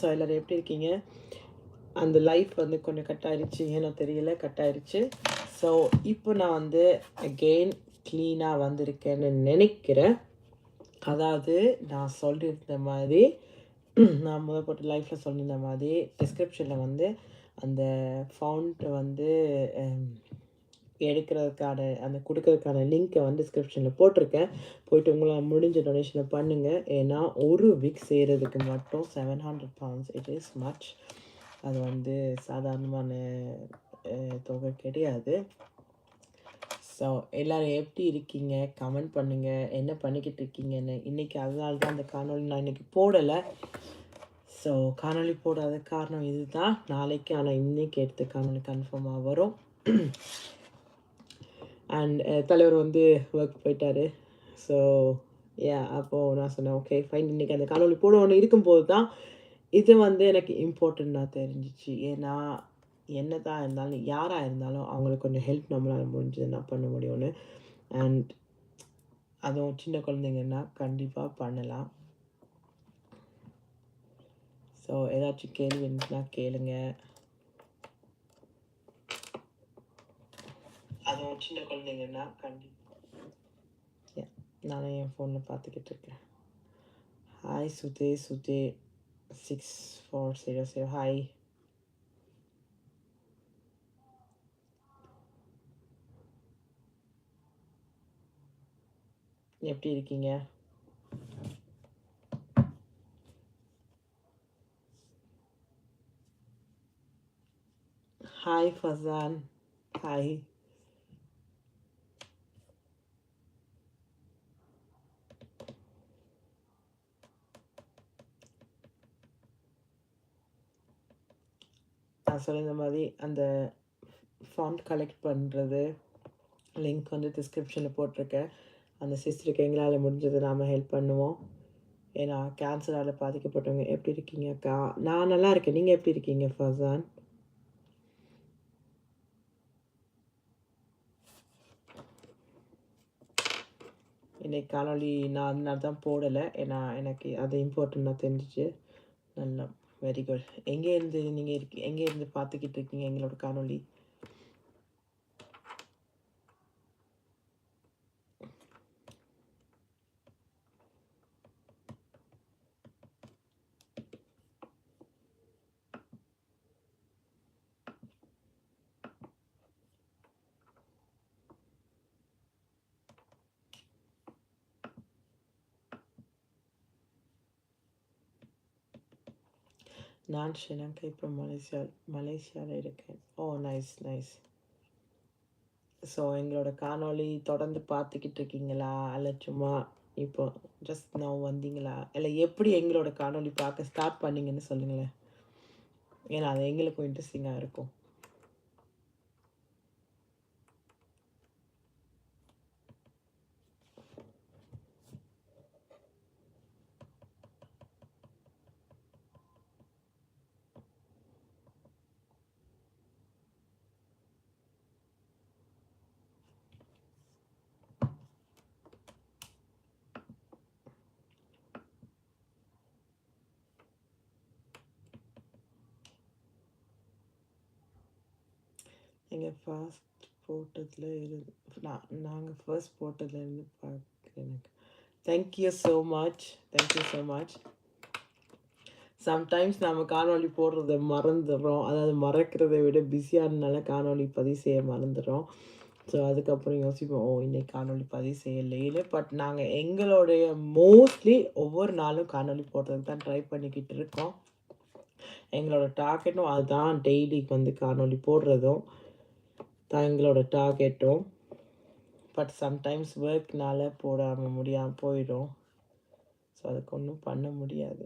So எல்லோரும் எப்படி இருக்கீங்க? அந்த லைஃப் வந்து கொஞ்சம் கட் ஆயிடுச்சு ஏனோ தெரியல கட் ஆயிடுச்சு ஸோ இப்போ நான் வந்து அகெயின் க்ளீனாக வந்திருக்கேன்னு நினைக்கிறேன். அதாவது நான் சொல்லியிருந்த மாதிரி நான் முதல் போட்டு லைஃப்பில் சொல்லியிருந்த மாதிரி டிஸ்கிரிப்ஷனில் வந்து அந்த ஃபவுண்ட் வந்து எடுக்கிறதுக்கான அந்த கொடுக்கறதுக்கான லிங்க்கை வந்து டிஸ்கிரிப்ஷனில் போட்டிருக்கேன். போயிட்டு உங்களால் முடிஞ்ச டொனேஷனை பண்ணுங்கள் ஏன்னா ஒரு வீக் செய்கிறதுக்கு மட்டும் seven hundred pounds it is much அது வந்து சாதாரணமான தொகை கிடையாது. ஸோ எல்லோரும் எப்படி இருக்கீங்க? கமெண்ட் பண்ணுங்கள் என்ன பண்ணிக்கிட்டு இருக்கீங்கன்னு. இன்றைக்கி அதனால தான் அந்த காணொளி நான் இன்றைக்கி போடலை. ஸோ காணொளி போடாத காரணம் இதுதான். நாளைக்கு ஆனால் இன்றைக்கி எடுத்த காணொலி கன்ஃபார்மாக வரும். அண்ட் uh, தலைவர் வந்து ஒர்க் போயிட்டாரு. ஸோ ஏ அப்போது நான் சொன்னேன் ஓகே ஃபைன் இன்றைக்கி அந்த காணொளி ஒன்று இருக்கும்போது தான் இது வந்து எனக்கு இம்பார்ட்டண்ட்டாக தெரிஞ்சிச்சு. ஏன்னா என்ன தான் இருந்தாலும் யாராக இருந்தாலும் அவங்களுக்கு கொஞ்சம் ஹெல்ப் நம்மளால் முடிஞ்சது என்ன பண்ண முடியும்னு. அண்ட் அதுவும் சின்ன குழந்தைங்கன்னா கண்டிப்பாக பண்ணலாம். ஸோ ஏதாச்சும் கேள்வி இருந்துச்சுன்னா கேளுங்கள் அதுவும் சின்ன குழந்தைங்கன்னா கண்டிப்பாக நானும் என் ஃபோனில் பார்த்துக்கிட்டு இருக்கேன். Hi சுதே சுதே six four zero zero hi எப்படி இருக்கீங்க? ஹாய் ஃபசான் ஹாய் நான் சொல்லியிருந்த மாதிரி அந்த ஃபார்ம் கலெக்ட் பண்ணுறது லிங்க் வந்து டிஸ்கிரிப்ஷனில் போட்டிருக்கேன். அந்த சிஸ்டருக்கு எங்களால் முடிஞ்சது நாம் ஹெல்ப் பண்ணுவோம். ஏன்னா கேன்சரால் பாதிக்கப்பட்டவங்க எப்படி இருக்கீங்க அக்கா? நான் நல்லா இருக்கேன். நீங்கள் எப்படி இருக்கீங்க ஃபர்சான் இன்னைக்கு காணொளி நான் அதனால தான் போடலை. ஏன்னா எனக்கு அது இம்பார்ட்டண்ட்டாக தெரிஞ்சிச்சு. நல்லா வெரி குட் எங்கே இருந்து நீங்கள் இருக்கீங்க எங்கே இருந்து பார்த்துக்கிட்டு இருக்கீங்க எங்களோட காணொலி நான் ஸ்ரீலங்கா இப்போ மலேசியா மலேசியாவில் இருக்கேன். ஓ நைஸ் நைஸ் ஸோ எங்களோட காணொளி தொடர்ந்து பார்த்துக்கிட்டு இருக்கீங்களா? அல்ல சும்மா இப்போ ஜஸ்ட் நான் வந்தீங்களா? இல்லை எப்படி எங்களோட காணொளி பார்க்க ஸ்டார்ட் பண்ணீங்கன்னு சொல்லுங்களேன். ஏன்னா அது எங்களுக்கும் இன்ட்ரெஸ்டிங்காக இருக்கும். எங்கள் ஃபர்ஸ்ட் போட்டதில் இருந்து நான் நாங்கள் ஃபர்ஸ்ட் போட்டதுலேருந்து பார்க்குறேன் எனக்கு thank you so much thank you so much sometimes நம்ம காணொலி போடுறத மறந்துடுறோம் அதாவது மறக்கிறதை விட பிஸியானால காணொலி பதிவு செய்ய மறந்துடுறோம் ஸோ அதுக்கப்புறம் யோசிப்போம் ஓ இன்னைக்கு காணொலி பதிவு செய்யலைன்னு பட் நாங்கள் எங்களுடைய மோஸ்ட்லி ஒவ்வொரு நாளும் காணொளி போடுறதுக்கு தான் ட்ரை பண்ணிக்கிட்டு இருக்கோம். எங்களோட டார்கெட்டும் அதுதான் டெய்லிக்கு வந்து காணொலி போடுறதும். தான் எங்களோட டார்கெட்டும் பட் சம்டைம்ஸ் ஒர்க்னால் போடாமல் முடியாமல் போயிடும். ஸோ அதுக்கு ஒன்றும் பண்ண முடியாது.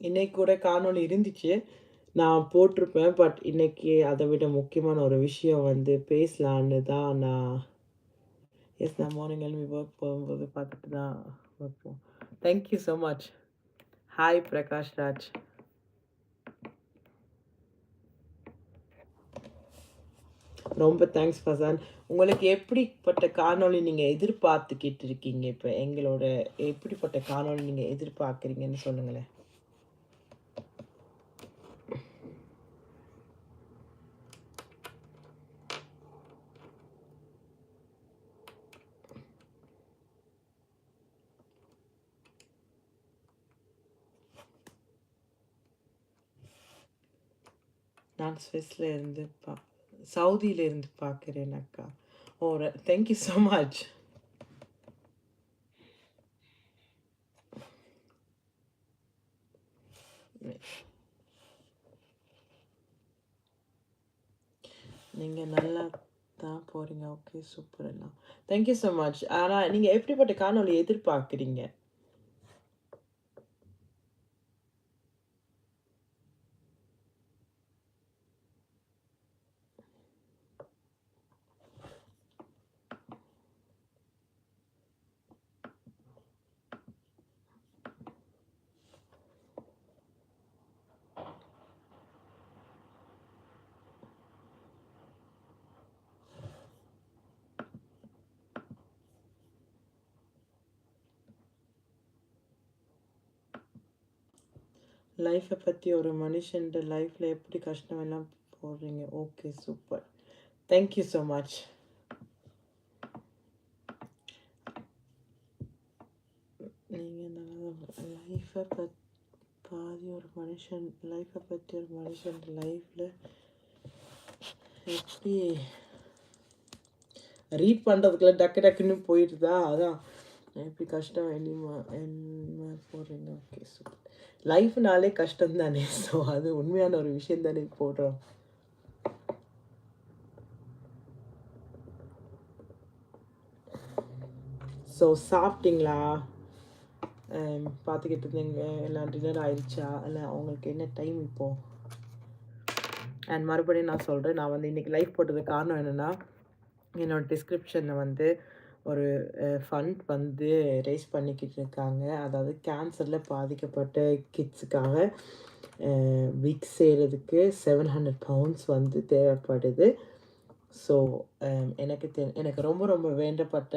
இன்னைக்கு கூட காணொளி இருந்துச்சு. நான் போட்டிருப்பேன். பட் இன்னைக்கு அதை விட முக்கியமான ஒரு விஷயம் வந்து பேசலான்னு தான் நான் எஸ் நான் மார்னிங் எழுமி ஒர்க் போகும்போது பார்த்துட்டு தான் வைப்போம் thank you so much hi Prakash Raj ரொம்ப தேங்க்ஸ் ஃபசான் உங்களுக்கு எப்படிப்பட்ட காணொளி நீங்கள் எதிர்பார்த்துக்கிட்டு இருக்கீங்க இப்போ எங்களோட எப்படிப்பட்ட காணொளி நீங்கள் எதிர்பார்க்குறீங்கன்னு சொல்லுங்களேன். நான் ஸ்விஸ்ல இருந்து பா சவுதியிலேருந்து பார்க்குறேன் அக்கா ஓர தேங்க்யூ ஸோ மச் நீங்கள் நல்லா தான் போகிறீங்க ஓகே சூப்பர் எல்லாம் தேங்க்யூ ஸோ மச் ஆனால் நீங்கள் எப்படிப்பட்ட காணொலி எதிர்பார்க்குறீங்க? லைஃப்பை பற்றி ஒரு மனுஷன்ட்டு லைஃப்பில் எப்படி கஷ்டம் எல்லாம் போடுறீங்க? Okay super thank you so much நீங்கள் நல்லா லைஃப்பை பற்றி பாதி ஒரு மனுஷன் லைஃப்பை பற்றி ஒரு மனுஷன் லைஃப்பில் எப்படி ரீட் பண்ணுறதுக்குள்ள டக்கு டக்குன்னு போயிடுதா? அதான். எப்படி கஷ்டம் என்ன என்ன போடுறீங்க. ஓகே சூப்பர் லைஃப்னாலே கஷ்டம் தானே ஸோ அது உண்மையான ஒரு விஷயம் தானே போடுறோம். ஸோ சாப்பிட்டீங்களா? பார்த்துக்கிட்டு இருந்தீங்க. எல்லாம் டின்னர் ஆயிடுச்சா இல்லை அவங்களுக்கு என்ன டைம் இப்போது அண்ட் மறுபடியும் நான் சொல்கிறேன் நான் வந்து இன்றைக்கி லைஃப் போட்டதுக்கு காரணம் என்னென்னா என்னோடய டிஸ்கிரிப்ஷனில் வந்து ஒரு ஃபண்ட் வந்து ரேஸ் பண்ணிக்கிட்டு இருக்காங்க. அதாவது கேன்சரில் பாதிக்கப்பட்ட கிட்ஸுக்காக விக் செய்கிறதுக்கு செவன் ஹண்ட்ரட் பவுண்ட்ஸ் வந்து தேவைப்படுது. ஸோ எனக்கு தெ எனக்கு ரொம்ப ரொம்ப வேண்டப்பட்ட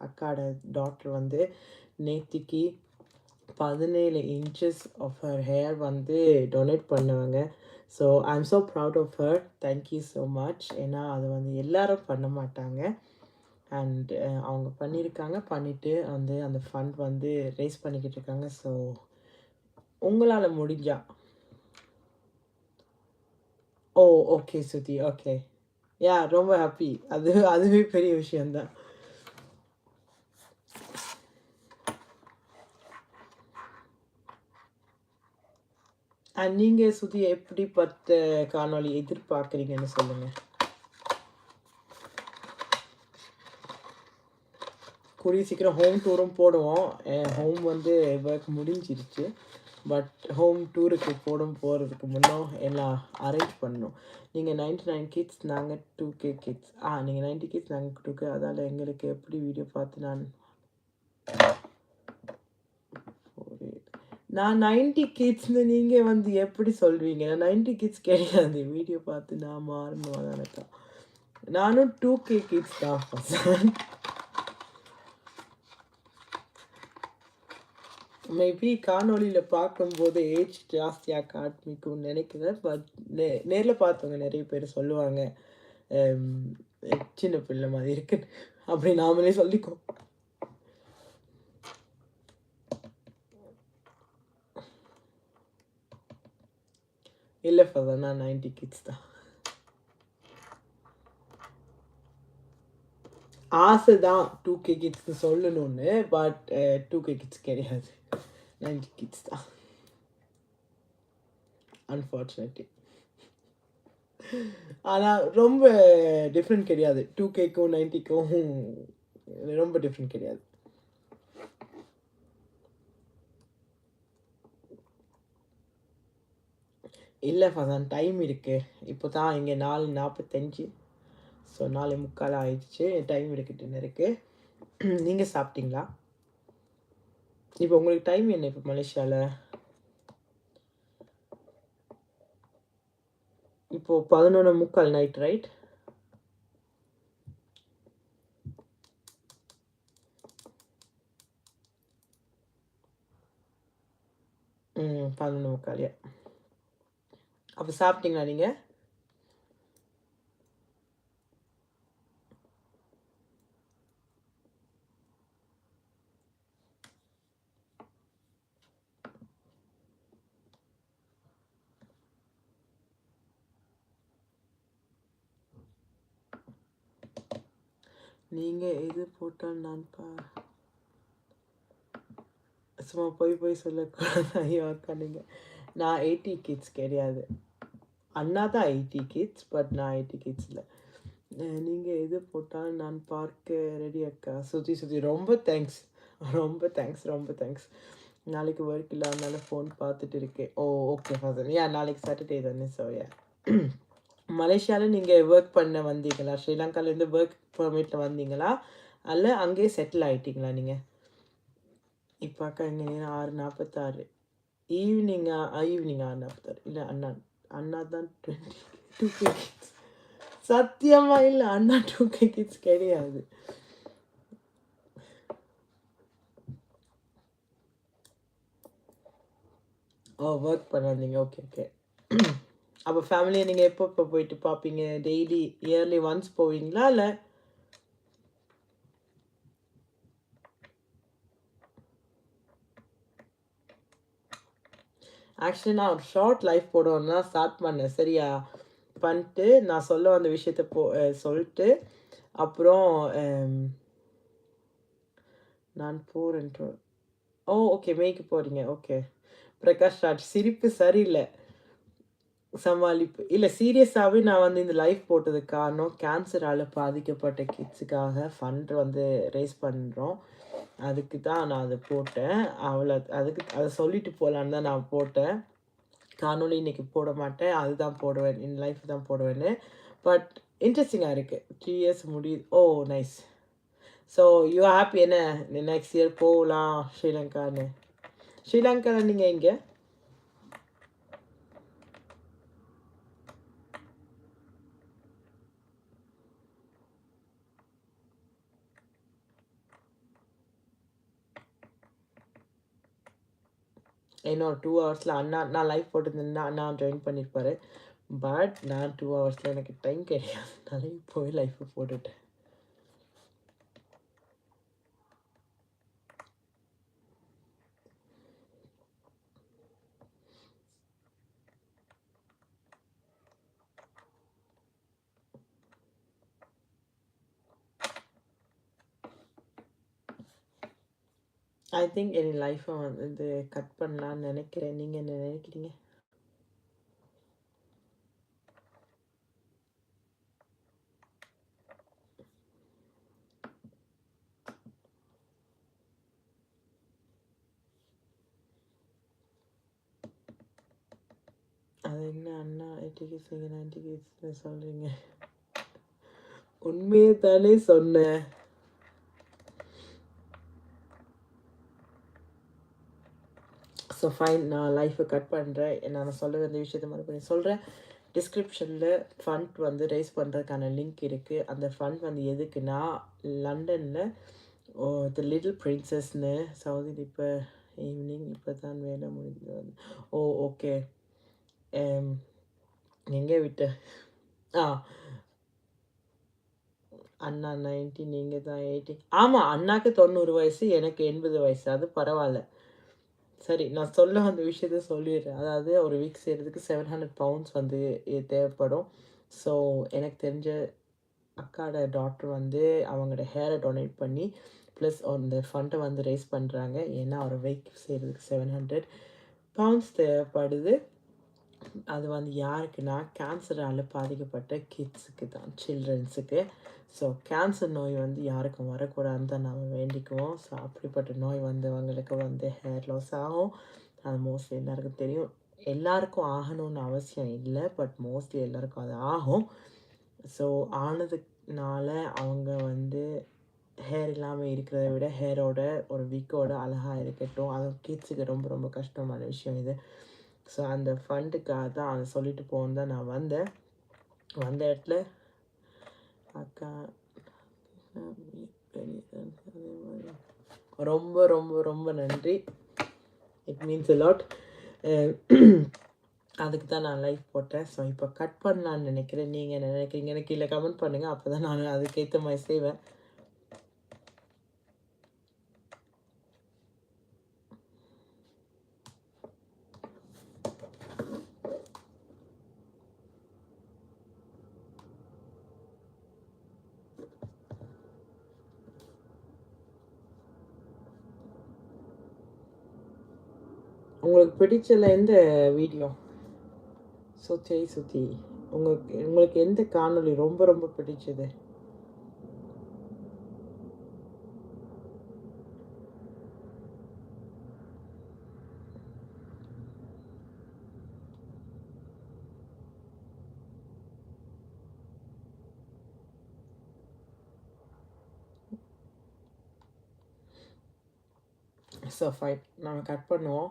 அக்காட டாக்டர் வந்து நேத்திக்கு பதினேழு இன்ச்சஸ் ஆஃப் ஹர் ஹேர் வந்து டொனேட் பண்ணுவாங்க. So I am so proud of her thank you so much ஏன்னா அது வந்து எல்லாரும் பண்ண மாட்டாங்க. அண்ட் uh, அவங்க பண்ணியிருக்காங்க பண்ணிவிட்டு வந்து அந்த ஃபண்ட் வந்து ரேஸ் பண்ணிக்கிட்டு இருக்காங்க. ஸோ உங்களால் முடிஞ்சா. ஓ ஓகே ஸ்ருதி. ஓகே யா ரொம்ப ஹாப்பி அது அதுவே பெரிய விஷயந்தான் நீங்கள் சுத்தி எப்படிப்பட்ட காணொலி எதிர்பார்க்குறீங்கன்னு சொல்லுங்கள் கூடிய சீக்கிரம் ஹோம் டூரும் போடுவோம். ஹோம் வந்து ஒர்க் முடிஞ்சிருச்சு. பட் ஹோம் டூருக்கு போடும் போகிறதுக்கு முன்னே எல்லாம் அரேஞ்ச் பண்ணணும் நீங்கள் நைன்டி நைன் கிட்ஸ் நாங்கள் டூ கே கிட்ஸ் ஆ நீங்கள் நைன்டி கிட்ஸ் நாங்கள் டூ கே அதால் எங்களுக்கு எப்படி வீடியோ பார்த்து நான் நான் நைன்டி கிட்ஸ்னு நீங்கள் வந்து எப்படி சொல்வீங்க? நான் நைன்டி கிட்ஸ் கிடையாது. வீடியோ பார்த்து நான் மாறணும் அதான் நானும் டூ கே கிட்ஸ் தான். மேபி காணொலியில் பார்க்கும்போது ஏஜ் ஜாஸ்தியாக காட்மிக்கும்னு நினைக்கிறேன். பட் நே நேரில் பார்த்தவங்க நிறைய பேர் சொல்லுவாங்க சின்ன பிள்ளை மாதிரி இருக்குன்னு அப்படி நாமளே சொல்லிக்கோ இல்லை ஃபதர் நான் நைன்டி கிட்ஸ் தான். ஆசை தான் டூ கே கிட்ஸ்னு சொல்லணும்னு பட் டூ கே கிட்ஸ் கிடையாது. நைன்டி கிட்ஸ் தான். அன்ஃபார்ச்சுனேட்லி ஆனால் ரொம்ப டிஃப்ரெண்ட் கிடையாது. டூ கேக்கும் நைன்டிக்கும் ரொம்ப டிஃப்ரெண்ட் கிடையாது. இல்லை ஃபசான் டைம் இருக்குது இப்போ தான் இங்கே நாலு நாற்பத்தஞ்சு ஸோ நாலு முக்கால் ஆயிடுச்சு. டைம் எடுக்கிட்டு இருக்குது நீங்கள் சாப்பிட்டீங்களா? இப்போ உங்களுக்கு டைம் என்ன இப்போ மலேசியாவில் இப்போ பதினொன்று முக்கால் நைட் ரைட் ம் பதினொன்று முக்காலியா அப்போ சாப்பிட்டீங்களா நீங்கள் போட்டால் நான் பா சும்மா போய் போய் சொல்லக்கூடாது. ஐயோ அக்கா நீங்கள் நான் எயிட்டி கிட்ஸ் கிடையாது. அண்ணா தான் எயிட்டி கிட்ஸ் பட் நான் எயிட்டி கிட்ஸ் இல்லை. நீங்கள் எது போட்டாலும் நான் பார்க்க ரெடி அக்கா சுற்றி சுற்றி ரொம்ப தேங்க்ஸ் ரொம்ப தேங்க்ஸ் ரொம்ப தேங்க்ஸ் நாளைக்கு ஒர்க் இல்லாதனால ஃபோன் பார்த்துட்டு இருக்கேன். ஓ ஓகே ஃபாதர் யா நாளைக்கு சாட்டர்டே தானே ஸோ யா மலேசியாவில் நீங்கள் ஒர்க் பண்ண வந்தீங்களா? ஸ்ரீலங்காலேருந்து ஒர்க் பர்மிட்டில் வந்தீங்களா? அல்ல அங்கேயே செட்டில் ஆகிட்டிங்களா நீங்கள் இப்போ அக்கா எங்கள் நேரம் ஆறு நாற்பத்தாறு ஈவினிங்கா ஈவினிங் ஆறு நாற்பத்தாறு இல்லை அண்ணா அண்ணா தான் டுவெண்ட்டி டூ கே கிட்ஸ் சத்தியமாக இல்லை அண்ணா டூ கே கிட்ஸ் கிடையாது. ஓ ஒர்க் பண்ணாதீங்க. ஓகே ஓகே அப்போ ஃபேமிலியை நீங்கள் எப்போ இப்போ போயிட்டு பார்ப்பீங்க டெய்லி இயர்லி ஒன்ஸ் போவீங்களா? இல்லை ஆக்சுவலி நான் ஒரு ஷார்ட் லைஃப் போடணும்னு ஸ்டார்ட் பண்ணேன் சரியா? பண்ணிட்டு நான் சொல்ல வந்த விஷயத்த போ சொல்லிட்டு அப்புறம் நான் போகிறேன் ஓ ஓகே மேய்க்கு போகிறீங்க ஓகே பிரகாஷ் ராஜ் சிரிப்பு சரியில்லை. சமாளிப்பு இல்லை சீரியஸாகவே நான் வந்து இந்த லைஃப் போட்டதுக்கு காரணம் கேன்சரால் பாதிக்கப்பட்ட கிட்ஸுக்காக ஃபண்ட் வந்து ரேஸ் பண்ணுறோம் அதுக்கு தான் நான் அதை போட்டேன். அவளை அதுக்கு அதை சொல்லிட்டு போகலான்னு தான் நான் போட்டேன். காணொளி இன்றைக்கி போட மாட்டேன். அதுதான் போடுவேன். என் லைஃப் தான் போடுவேன்னு. பட் இன்ட்ரெஸ்டிங்காக இருக்குது த்ரீ இயர்ஸ் முடியுது oh nice so you happy என்ன? நெக்ஸ்ட் இயர் போகலாம் ஸ்ரீலங்கான்னு. ஸ்ரீலங்காவில் நீங்கள் எங்கே? இன்னொரு டூ ஹவர்ஸில் அண்ணா நான் லைஃப் போட்டிருந்தேன்னா அண்ணா ஜாயின் பண்ணியிருப்பாரு பட் நான் டூ ஹவர்ஸில் எனக்கு டைம் கிடையாதுனால இப்போவே லைஃப்பை போட்டுட்டேன். ஐ திங்க் என் லைஃப்பை வந்து கட் பண்ணலான்னு நினைக்கிறேன். நீங்கள் என்ன நினைக்கிறீங்க? அது என்ன அண்ணா எயிட்டி கிட்ஸ் நீங்கள் நைன்டி கிட்ஸ்னு சொல்கிறீங்க உண்மையை தானே சொன்னேன். ஸோ ஃபைன் நான் லைஃப்பை கட் பண்ணுறேன் நான் சொல்ல வேண்டிய விஷயத்த மறுபடியும் சொல்கிறேன் டிஸ்கிரிப்ஷனில் ஃபண்ட் வந்து ரைஸ் பண்ணுறதுக்கான லிங்க் இருக்குது அந்த ஃபண்ட் வந்து எதுக்குன்னா லண்டனில் த லிட்டில் பிரின்சஸ்னு சவுதி இப்போ ஈவினிங் இப்போ தான் வேலை முடிஞ்சு வந்து ஓ ஓகே எங்கே விட்ட? ஆ. அண்ணா நைன்டி நீங்கள் தான் எயிட்டி ஆமாம் அண்ணாக்கு தொண்ணூறு வயசு எனக்கு எண்பது வயசு. அது பரவாயில்ல. சரி நான் சொல்ல வந்த விஷயத்த சொல்லிடுறேன். அதாவது ஒரு வீக் செய்கிறதுக்கு செவன் ஹண்ட்ரட் பவுண்ட்ஸ் வந்து தேவைப்படும். ஸோ எனக்கு தெரிஞ்ச அக்காட டாக்டர் வந்து அவங்களோட ஹேரை டொனேட் பண்ணி ப்ளஸ் அந்த ஃபண்டை வந்து ரேஸ் பண்ணுறாங்க ஏன்னா ஒரு வெஹிக்கிள் செய்கிறதுக்கு செவன் ஹண்ட்ரட் பவுண்ட்ஸ் தேவைப்படுது. அது வந்து யாருக்குன்னா கேன்சரால் பாதிக்கப்பட்ட கிட்ஸுக்கு தான் சில்ட்ரன்ஸுக்கு ஸோ கேன்சர் நோய் வந்து யாருக்கும் வரக்கூடாதுன்னு தான் நம்ம வேண்டிக்குவோம். ஸோ அப்படிப்பட்ட நோய் வந்தவங்களுக்கு வந்து ஹேர் லாஸ் ஆகும். அது மோஸ்ட்லி எல்லாருக்கும் தெரியும். எல்லாருக்கும் ஆகணும்னு அவசியம் இல்லை பட் மோஸ்ட்லி எல்லாருக்கும் அது ஆகும். ஸோ ஆனதுனால அவங்க வந்து ஹேர் இல்லாமல் இருக்கிறத விட ஹேரோட ஒரு வீக்கோட அழகாக இருக்கட்டும். அது கிட்ஸுக்கு ரொம்ப ரொம்ப கஷ்டமான விஷயம் இது. ஸோ அந்த ஃபண்டுக்காக தான் அதை சொல்லிட்டு போகணும் தான் நான் வந்தேன். வந்த இடத்துல அக்கா ரொம்ப ரொம்ப ரொம்ப நன்றி. இட் மீன்ஸ் லாட் அதுக்கு தான் நான் லைஃப் போட்டேன். ஸோ இப்போ கட் பண்ணலான்னு நினைக்கிறேன். நீங்கள் என்ன நினைக்கிறீங்கன்னு கீழே கமெண்ட் பண்ணுங்கள் அப்போ தான் நான் அதுக்கேற்ற மாதிரி செய்வேன். உங்களுக்கு பிடிச்சல எந்த வீடியோ சுத்தி சுத்தி. உங்களுக்கு உங்களுக்கு எந்த காணொளி ரொம்ப ரொம்ப பிடிச்சது? ஸோ ஃபைன் நம்ம கட் பண்ணுவோம்.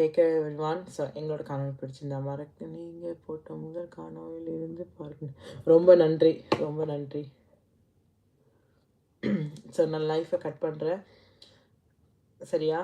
டேக் கேர் ஒன் ஸோ எங்களோட காணொலி பிடிச்சிருந்தா மறக்க நீங்கள் போட்ட முதல் காணொலியிலிருந்து பாருங்க. ரொம்ப நன்றி. ரொம்ப நன்றி. ஸோ நான் லைஃப்பை கட் பண்ணுறேன் சரியா?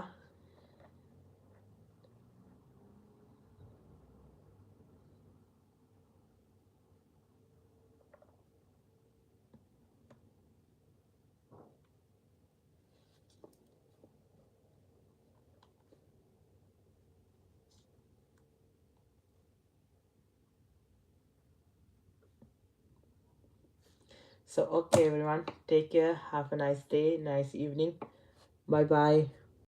So, okay, everyone, take care. Have a nice day, nice evening. Bye bye.